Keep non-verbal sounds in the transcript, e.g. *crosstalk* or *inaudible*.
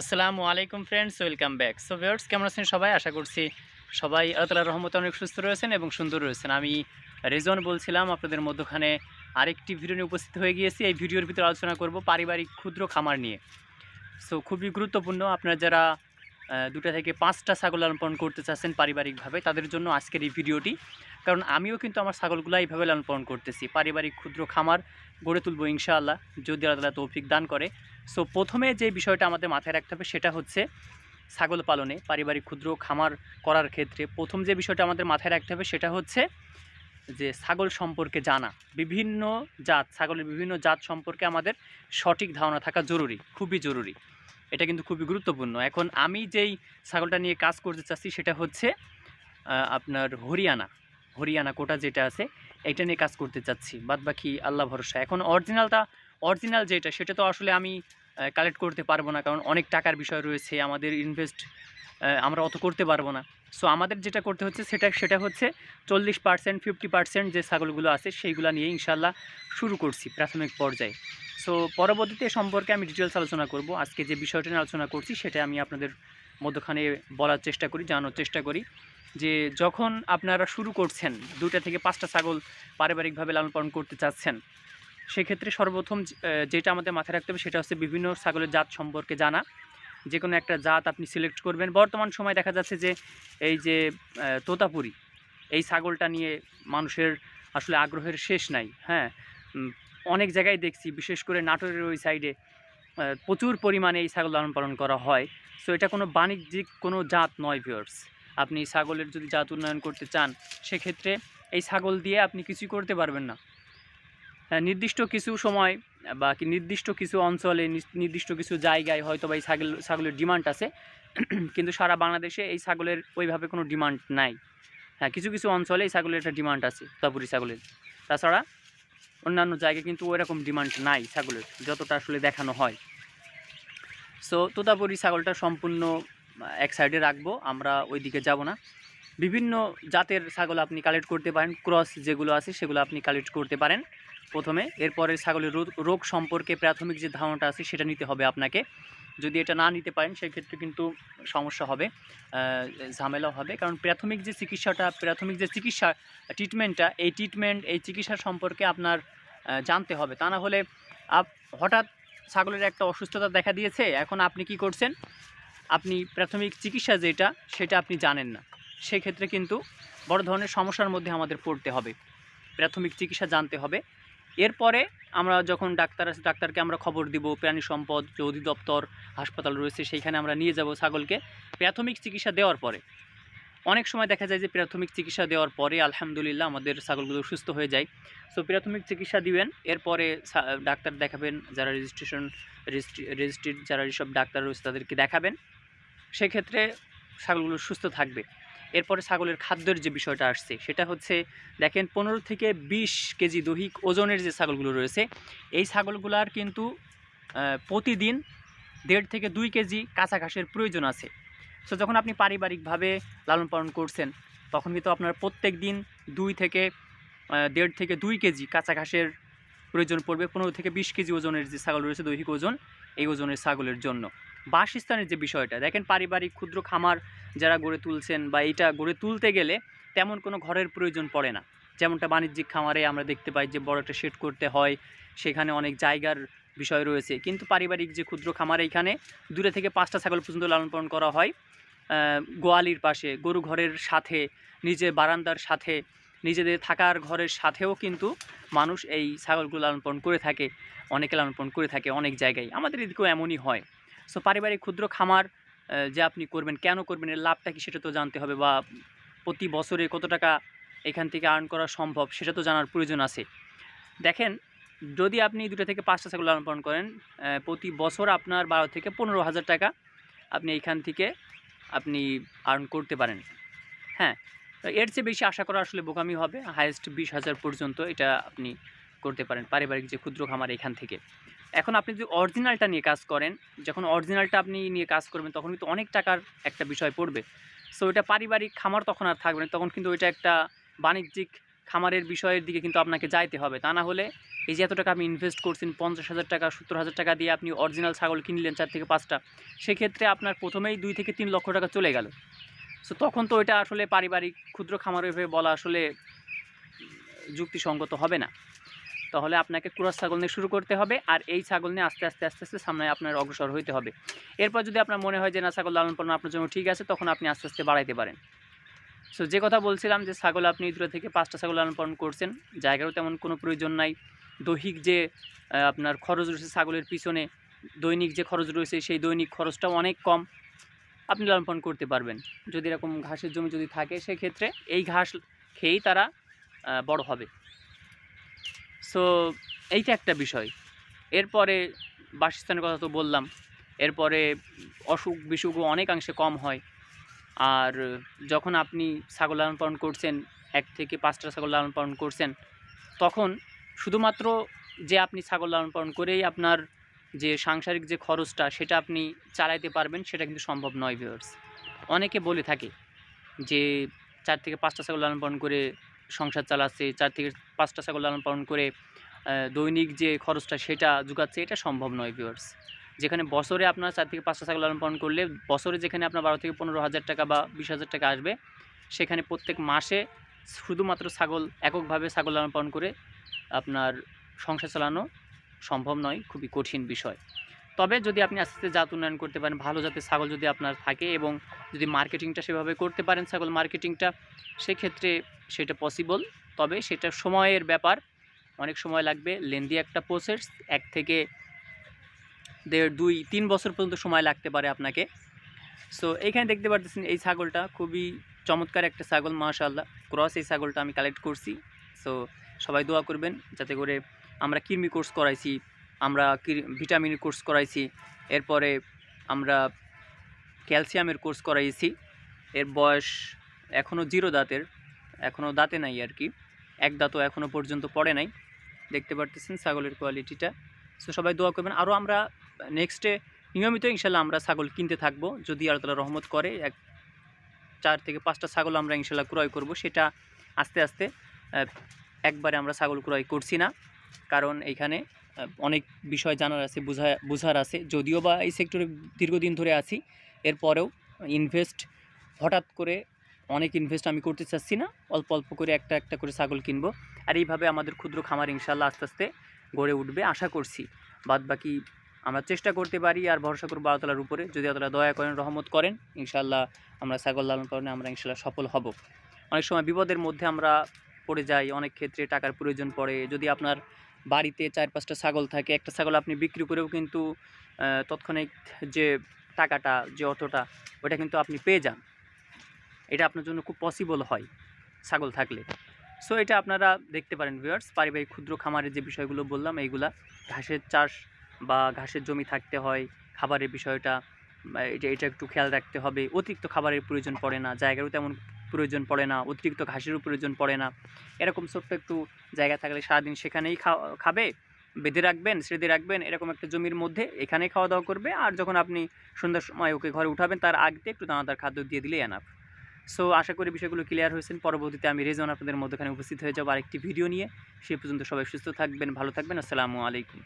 আসসালামু আলাইকুম friends welcome back so viewers কেমন আছেন সবাই? আশা করছি সবাই আল্লাহ রহমতে অনেক সুস্থ রয়েছেন এবং সুন্দর রয়েছেন। আমি রেজন বলছিলাম, আপনাদের মধ্যখানে আরেকটি ভিডিও নিয়ে উপস্থিত হয়ে গিয়েছি। এই ভিডিওর ভিতরে আলোচনা করব পারিবারিক ক্ষুদ্র খামার নিয়ে। সো খুবই গুরুত্বপূর্ণ, আপনারা যারা দুটা থেকে পাঁচটা ছাগল লালন পালন করতে চাচ্ছেন পারিবারিকভাবে, তাদের জন্য আজকের এই ভিডিওটি কারণ আমিও কিন্তু আমার ছাগলগুলো এইভাবে লালন পালন করতেছি। পারিবারিক ক্ষুদ্র খামার গড়ে তুলবো ইনশাআল্লাহ, যদি আল্লাহ তৌফিক দান করে। সো প্রথমে যে বিষয়টা আমাদের মাথায় রাখতে হবে সেটা হচ্ছে ছাগল পালনে, পারিবারিক ক্ষুদ্র খামার করার ক্ষেত্রে প্রথম যে বিষয়টা আমাদের মাথায় রাখতে হবে সেটা হচ্ছে যে ছাগল সম্পর্কে জানা। বিভিন্ন জাত, ছাগলের বিভিন্ন জাত সম্পর্কে আমাদের সঠিক ধারণা থাকা জরুরি, খুবই জরুরি। এটা কিন্তু খুবই গুরুত্বপূর্ণ। এখন আমি যেই ছাগলটা নিয়ে কাজ করতে চাচ্ছি সেটা হচ্ছে আপনার হরিয়ানা হরিয়ানা কোটা যেটা আছে, এটা নিয়ে কাজ করতে চাচ্ছি। বাদ বাকি আল্লাহ ভরসা। এখন অরিজিনালটা অরিজিনাল যেটা, সেটা তো আসলে আমি কালেক্ট করতে পারব না, কারণ অনেক টাকার বিষয় রয়েছে, আমাদের ইনভেস্ট আমরা অত করতে পারব না। সো আমাদের যেটা করতে হচ্ছে, সেটা সেটা হচ্ছে চল্লিশ পার্সেন্ট ফিফটি পার্সেন্ট যে ছাগলগুলো আছে, সেইগুলো নিয়ে ইনশাল্লাহ শুরু করছি প্রাথমিক পর্যায়ে। সো পরবর্তীতে সম্পর্কে আমি ডিটেলস আলোচনা করব। আজকে যে বিষয়টা নিয়ে আলোচনা করছি, সেটা আমি আপনাদের মধ্যখানে বলার চেষ্টা করি, জানানোর চেষ্টা করি যে, যখন আপনারা শুরু করছেন দুটা থেকে পাঁচটা ছাগল পারিবারিকভাবে লালন পালন করতে চাচ্ছেন সেক্ষেত্রে সর্বপ্রথম যেটা আমাদের মাথায় রাখতে হবে সেটা হচ্ছে বিভিন্ন ছাগলের জাত সম্পর্কে জানা। যে কোনো একটা জাত আপনি সিলেক্ট করবেন। বর্তমান সময় দেখা যাচ্ছে যে, এই যে তোতাপুরি, এই ছাগলটা নিয়ে মানুষের আসলে আগ্রহের শেষ নাই হ্যাঁ? অনেক জায়গায় দেখছি, বিশেষ করে নাটোরের ওই সাইডে প্রচুর পরিমাণে এই ছাগল লালন পালন করা হয়। সো এটা কোনো বাণিজ্যিক কোনো জাত নয় ভিউয়ার্স আপনি ছাগলের যদি জাত উন্নয়ন করতে চান, সেক্ষেত্রে এই ছাগল দিয়ে আপনি কিছুই করতে পারবেন না। নির্দিষ্ট কিছু সময় বা নির্দিষ্ট কিছু অঞ্চলে নির্দিষ্ট কিছু জায়গায় হয়তো বা এই ছাগল, ছাগলের ডিমান্ড আছে। *clears throat* কিন্তু সারা বাংলাদেশে এই ছাগলের ওইভাবে কোনো ডিমান্ড নাই। হ্যাঁ কিছু কিছু অঞ্চলে এই ছাগলের একটা ডিমান্ড আছে তাপুরি ছাগলের। তাছাড়া অন্যান্য জায়গায় কিন্তু ওইরকম ডিমান্ড নাই ছাগলের, যতটা আসলে দেখানো হয়। সো তোতাপুরি ছাগলটা সম্পূর্ণ এক সাইডে রাখব, আমরা ওই দিকে যাব না। বিভিন্ন জাতের ছাগল আপনি কালেক্ট করতে পারেন ক্রস যেগুলো আছে সেগুলো আপনি কালেক্ট করতে পারেন। প্রথমে। এরপরে ছাগলের রোগ সম্পর্কে প্রাথমিক যে ধারণাটা আছে সেটা নিতে হবে আপনাকে। যদি এটা না নিতে পারেন, সেক্ষেত্রে কিন্তু সমস্যা হবে ঝামেলা হবে। কারণ প্রাথমিক যে চিকিৎসাটা, প্রাথমিক যে চিকিৎসা ট্রিটমেন্টটা এই ট্রিটমেন্ট এই চিকিৎসা সম্পর্কে আপনার জানতে হবে। তা না হলে আপ, হঠাৎ ছাগলের একটা অসুস্থতা দেখা দিয়েছে, এখন আপনি কি করছেন? আপনি প্রাথমিক চিকিৎসা যেটা, সেটা আপনি জানেন না। সেক্ষেত্রে কিন্তু বড় ধরনের সমস্যার মধ্যে আমাদের পড়তে হবে। প্রাথমিক চিকিৎসা জানতে হবে। এরপরে আমরা যখন ডাক্তার ডাক্তারকে আমরা খবর দিব, প্রাণী সম্পদ যে অধিদপ্তর হাসপাতাল রয়েছে, সেইখানে আমরা নিয়ে যাব ছাগলকে প্রাথমিক চিকিৎসা দেওয়ার পরে। অনেক সময় দেখা যায় যে প্রাথমিক চিকিৎসা দেওয়ার পরে আলহামদুলিল্লাহ আমাদের ছাগলগুলো সুস্থ হয়ে যায়। সো প্রাথমিক চিকিৎসা দিবেন, এরপরে ডাক্তার দেখাবেন, যারা রেজিস্ট্রেশন রেজিস্ট্রিড যারা এইসব ডাক্তার রয়েছে তাদেরকে দেখাবেন। সেক্ষেত্রে ছাগলগুলো সুস্থ থাকবে। এরপরে ছাগলের খাদ্যের যে বিষয়টা আসছে, সেটা হচ্ছে দেখেন পনেরো থেকে বিশ কেজি দৈহিক ওজনের যে ছাগলগুলো রয়েছে, এই ছাগলগুলার কিন্তু প্রতিদিন দেড় থেকে দুই কেজি কাঁচা ঘাসের প্রয়োজন আছে। সো যখন আপনি পারিবারিকভাবে লালন পালন করছেন, তখন কিন্তু আপনার প্রত্যেক দিন দুই থেকে দেড় থেকে দুই কেজি কাঁচা ঘাসের প্রয়োজন পড়বে, পনেরো থেকে বিশ কেজি ওজনের যে ছাগল রয়েছে, দৈহিক ওজন, এই ওজনের ছাগলের জন্য। বাসস্থানের যে বিষয়টা, দেখেন পারিবারিক ক্ষুদ্র খামার যারা গড়ে তুলছেন বা এইটা গড়ে তুলতে গেলে তেমন কোনো ঘরের প্রয়োজন পড়ে না। যেমনটা বাণিজ্যিক খামারে আমরা দেখতে পাই যে বড় একটা শেড করতে হয়, সেখানে অনেক জায়গার বিষয় রয়েছে। কিন্তু পারিবারিক যে ক্ষুদ্র খামার এইখানে দূরে থেকে পাঁচটা ছাগল পর্যন্ত লালন পালন করা হয় গোয়ালির পাশে, গরু ঘরের সাথে, নিজের বারান্দার সাথে, নিজেদের থাকার ঘরের সাথেও কিন্তু মানুষ এই ছাগলগুলো লালন পালন করে থাকে, অনেকে লালন পালন করে থাকে অনেক জায়গায়। আমাদের এদিকেও এমনই হয়। সো পারিবারিক ক্ষুদ্র খামার যে আপনি করবেন, কেন করবেন, এর লাভটা কি সেটা তো জানতে হবে বা প্রতি বছরে কত টাকা এখান থেকে আর্ন করা সম্ভব সেটা তো জানার প্রয়োজন আছে। দেখেন, যদি আপনি দুটো থেকে পাঁচটা ছাগল লালন পালন করেন প্রতি বছর আপনার বারো থেকে পনেরো হাজার টাকা আপনি এখান থেকে আপনি আর্ন করতে পারেন। হ্যাঁ এর চেয়ে বেশি আশা করা আসলে বোকামি হবে হায়েস্ট বিশ হাজার পর্যন্ত এটা আপনি করতে পারেন, পারিবারিক যে ক্ষুদ্র খামার এখান থেকে। এখন আপনি যদি অরিজিনালটা নিয়ে কাজ করেন, যখন অরিজিনালটা আপনি নিয়ে কাজ করবেন, তখন কিন্তু অনেক টাকার একটা বিষয় পড়বে। সো এটা পারিবারিক খামার তখন আর থাকবে না, তখন কিন্তু এটা একটা বাণিজ্যিক খামারের বিষয়ের দিকে কিন্তু আপনাকে যাইতে হবে। তা না হলে এই যে এত টাকা আপনি ইনভেস্ট করছেন পঞ্চাশ হাজার টাকা, সত্তর হাজার টাকা দিয়ে আপনি অরিজিনাল ছাগল কিনলেন চার থেকে পাঁচটা, সেক্ষেত্রে আপনার প্রথমেই দুই থেকে তিন লক্ষ টাকা চলে গেল। সো তখন তো এটা আসলে পারিবারিক ক্ষুদ্র খামারের হয়ে বলা আসলে যুক্তিসঙ্গত হবে না। তাহলে আপনাকে ক্রস ছাগল নিয়ে শুরু করতে হবে আর এই ছাগল নিয়ে আস্তে আস্তে আস্তে আস্তে সামনে আপনার অগ্রসর হইতে হবে। এরপর যদি আপনার মনে হয় যে না, ছাগল লালন পালন আপনার জন্য ঠিক আছে, তখন আপনি আস্তে আস্তে বাড়াইতে পারেন। সো যে কথা বলছিলাম যে ছাগল আপনি দূরে থেকে পাঁচটা ছাগল লালন পালন করছেন, জায়গারও তেমন কোনো প্রয়োজন নাই। দৈহিক যে আপনার খরচ রয়েছে ছাগলের পিছনে, দৈনিক যে খরচ রয়েছে সেই দৈনিক খরচটাও অনেক কম। আপনি লালন পালন করতে পারবেন। যদি এরকম ঘাসের জমি যদি থাকে, সেক্ষেত্রে এই ঘাস খেয়েই তারা বড় হবে। সো এইটা একটা বিষয়। এরপরে বাসস্থানের কথা তো বললাম। এরপরে অসুখ বিসুখও অনেকাংশে কম হয়। আর যখন আপনি ছাগল লালন পালন করছেন, এক থেকে পাঁচটা ছাগল লালন পালন করছেন, তখন শুধুমাত্র যে আপনি ছাগল লালন পালন করেই আপনার যে সাংসারিক যে খরচটা, সেটা আপনি চালাইতে পারবেন, সেটা কিন্তু সম্ভব নয় ভিউয়ার্স অনেকে বলে থাকে যে, চার থেকে পাঁচটা ছাগল লালন পালন করে সংসার চালাচ্ছে চার থেকে পাঁচটা ছাগল লালন পালন করে দৈনিক যে খরচটা সেটা জোগাচ্ছে, এটা সম্ভব নয় ভিউয়ার্স যেখানে বছরে আপনার চার থেকে পাঁচটা ছাগল লালন পালন করলে, বছরে যেখানে আপনার বারো থেকে পনেরো হাজার টাকা বা বিশ হাজার টাকা আসবে, সেখানে প্রত্যেক মাসে শুধুমাত্র ছাগল, এককভাবে ছাগল লালন পালন করে আপনার সংসার চালানো সম্ভব নয়, খুবই কঠিন বিষয়। তবে যদি আপনি আস্তে আস্তে জাত উন্নয়ন করতে পারেন, ভালো জাতের ছাগল যদি আপনার থাকে এবং যদি মার্কেটিংটা সেভাবে করতে পারেন, ছাগল মার্কেটিংটা, সেক্ষেত্রে সেটা পসিবল তবে সেটা সময়ের ব্যাপার। অনেক সময় লাগবে লেন্দি একটা প্রসেস এক থেকে দেড়, দুই, তিন বছর পর্যন্ত সময় লাগতে পারে আপনাকে। সো এইখানে দেখতে পারতেছেন এই ছাগলটা খুবই চমৎকার একটা ছাগল মাশাল্লাহ ক্রস এই ছাগলটা আমি কালেক্ট করছি। সো সবাই দোয়া করবেন, যাতে করে আমরা কৃমি কোর্স করাইছি। আমরা ভিটামিনের কোর্স করাইছি এরপরে আমরা ক্যালসিয়ামের কোর্স করাইছি এর বয়স এখনও জিরো দাঁতের এখনও দাঁতে নাই আর কি এক দাঁতও এখনও পর্যন্ত পড়ে নাই দেখতে পারতেছেন ছাগলের কোয়ালিটিটা। সো সবাই দোয়া করবেন আরও আমরা নেক্সটে নিয়মিত ইনশাল্লাহ আমরা ছাগল কিনতে থাকব যদি আল্লাহ রহমত করে এক চার থেকে পাঁচটা ছাগল আমরা ইনশাল্লাহ ক্রয় করব সেটা আস্তে আস্তে একবারে আমরা ছাগল ক্রয় করছি না কারণ এইখানে আহ, অনেক বিষয় জানার আছে, বোঝা বোঝার আছে। যদিও বা এই সেক্টরে দীর্ঘদিন ধরে আছি, এরপরেও ইনভেস্ট হঠাৎ করে অনেক ইনভেস্ট আমি করতে চাচ্ছি না। অল্প অল্প করে একটা একটা করে ছাগল কিনবো। আর এইভাবে আমাদের ক্ষুদ্র খামার ইনশাল্লাহ আস্তে আস্তে গড়ে উঠবে আশা করছি। বাদ বাকি আমরা চেষ্টা করতে পারি আর ভরসা করব আল্লাহর উপরে। যদি আল্লাহ দয়া করেন, রহমত করেন ইনশাল্লাহ আমরা ছাগল লালন পালনে আমরা ইনশাল্লাহ সফল হব। অনেক সময় বিপদের মধ্যে আমরা পড়ে যাই, অনেক ক্ষেত্রে টাকার প্রয়োজন পড়ে। যদি আপনার বাড়িতে চার পাঁচটা ছাগল থাকে, একটা ছাগল আপনি বিক্রি করেও কিন্তু তৎক্ষণিক যে টাকাটা, যে অর্থটা ওটা কিন্তু আপনি পেয়ে যান। এটা আপনার জন্য খুব পসিবল হয় ছাগল থাকলে। সো এটা আপনারা দেখতে পারেন ভিউয়ার্স পারিবারিক ক্ষুদ্র খামারের যে বিষয়গুলো বললাম, এইগুলা ঘাসের চাষ বা ঘাসের জমি থাকতে হয়, খাবারের বিষয়টা এটা এটা একটু খেয়াল রাখতে হবে। অতিরিক্ত খাবারের প্রয়োজন পড়ে না, জায়গারও তেমন প্রয়োজন পড়ে না, অতিরিক্ত ঘাসেরও প্রয়োজন পড়ে না। এরকম ছোট্ট একটু জায়গা থাকলে সারাদিন সেখানেই খাবে, বেঁধে রাখবেন সেঁধে রাখবেন, এরকম একটা জমির মধ্যে এখানেই খাওয়া দাওয়া করবে। আর যখন আপনি সন্ধ্যার সময় ওকে ঘরে উঠাবেন, তার আগতে একটু দানাদার খাদ্য দিয়ে দিলেই এনাফ সো আশা করি বিষয়গুলো ক্লিয়ার হয়েছেন। পরবর্তীতে আমি রেজন আপনাদের মধ্যখানে উপস্থিত হয়ে যাব আরেকটি ভিডিও নিয়ে। সে পর্যন্ত সবাই সুস্থ থাকবেন, ভালো থাকবেন। আসসালামু আলাইকুম।